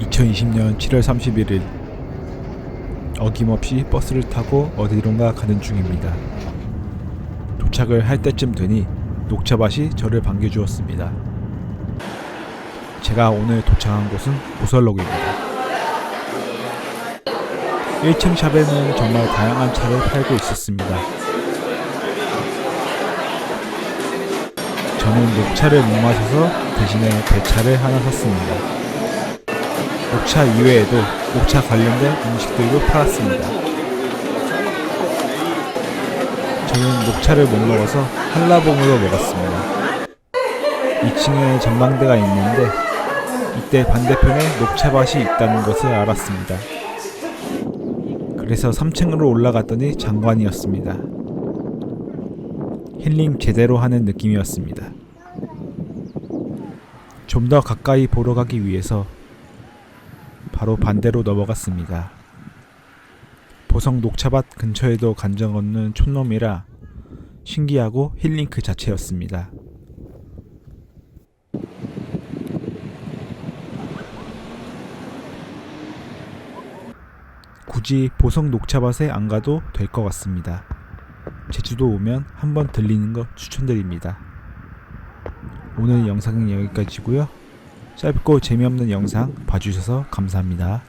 2020년 7월 31일 어김없이 버스를 타고 어디론가 가는 중입니다. 도착을 할 때쯤 되니 녹차밭이 저를 반겨주었습니다. 제가 오늘 도착한 곳은 보설록입니다. 1층 샵에는 정말 다양한 차를 팔고 있었습니다. 저는 녹차를 못 마셔서 대신에 배차를 하나 샀습니다. 녹차 이외에도 녹차 관련된 음식들도 팔았습니다. 저는 녹차를 못 먹어서 한라봉으로 먹었습니다. 2층에 전망대가 있는데 이때 반대편에 녹차밭이 있다는 것을 알았습니다. 그래서 3층으로 올라갔더니 장관이었습니다. 힐링 제대로 하는 느낌이었습니다. 좀 더 가까이 보러 가기 위해서 바로 반대로 넘어갔습니다. 보성 녹차밭 근처에도 간정 없는 촌놈이라 신기하고 힐링 그 자체였습니다. 굳이 보성 녹차밭에 안 가도 될 것 같습니다. 제주도 오면 한번 들리는 거 추천드립니다. 오늘 영상은 여기까지고요. 짧고 재미없는 영상 봐주셔서 감사합니다.